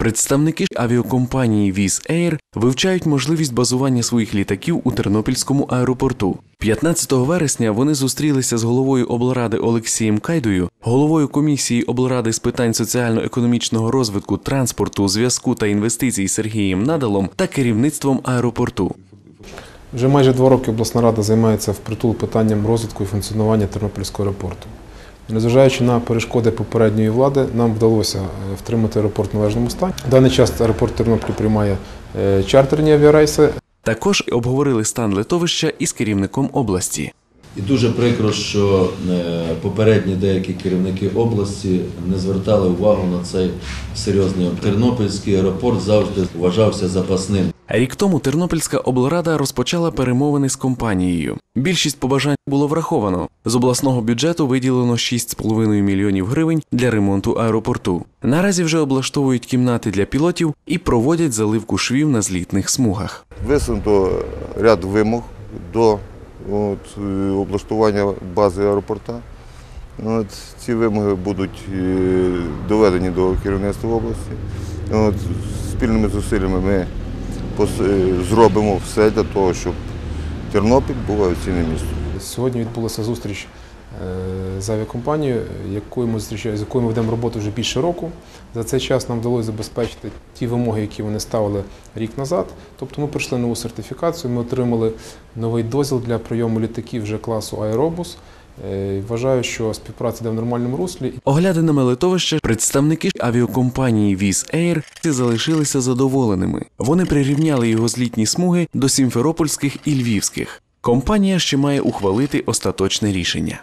Представники авіакомпанії Віз Air вивчають можливість базування своїх літаків у Тернопільському аеропорту. 15 вересня вони зустрілися з головою облради Олексієм Кайдою, головою комісії облради з питань соціально-економічного розвитку, транспорту, зв'язку та інвестицій Сергієм Надалом та керівництвом аеропорту. Вже майже два роки обласна рада займається впритул питанням розвитку і функціонування Тернопільського аеропорту. Незважаючи на перешкоди попередньої влади, нам вдалося е, втримати аеропорт в належному стані. В даний час аеропорт Тернопіль приймає е, чартерні авіарейси. Також обговорили стан литовища із керівником області. І дуже прикро, що е, попередні деякі керівники області не звертали увагу на цей серйозний. Тернопільський аеропорт завжди вважався запасним. Рік тому Тернопільська облрада розпочала перемовини з компанією. Більшість побажань було враховано. З обласного бюджету виділено 6,5 мільйонів гривень для ремонту аеропорту. Наразі вже облаштовують кімнати для пілотів і проводять заливку швів на злітних смугах. Висунуто ряд вимог до от, е, облаштування бази аеропорта. От, ці вимоги будуть е, доведені до керівництва області. От, спільними зусиллями ми е, зробимо все для того, щоб Тернопіль був авіаційним містом. Сьогодні відбулася зустріч е, з авіакомпанією, якою ми зустрічаємо, з якою ми ведемо роботу вже більше року. За цей час нам вдалося забезпечити ті вимоги, які вони ставили рік назад. Тобто ми пройшли нову сертифікацію, ми отримали новий дозвіл для прийому літаків вже класу Аеробус. Е, Вважаю, що співпраця йде в нормальному руслі. Оглядинами литовища представники авіакомпанії Віз Air залишилися задоволеними. Вони прирівняли його злітні смуги до сімферопольських і львівських. Компанія ще має ухвалити остаточне рішення.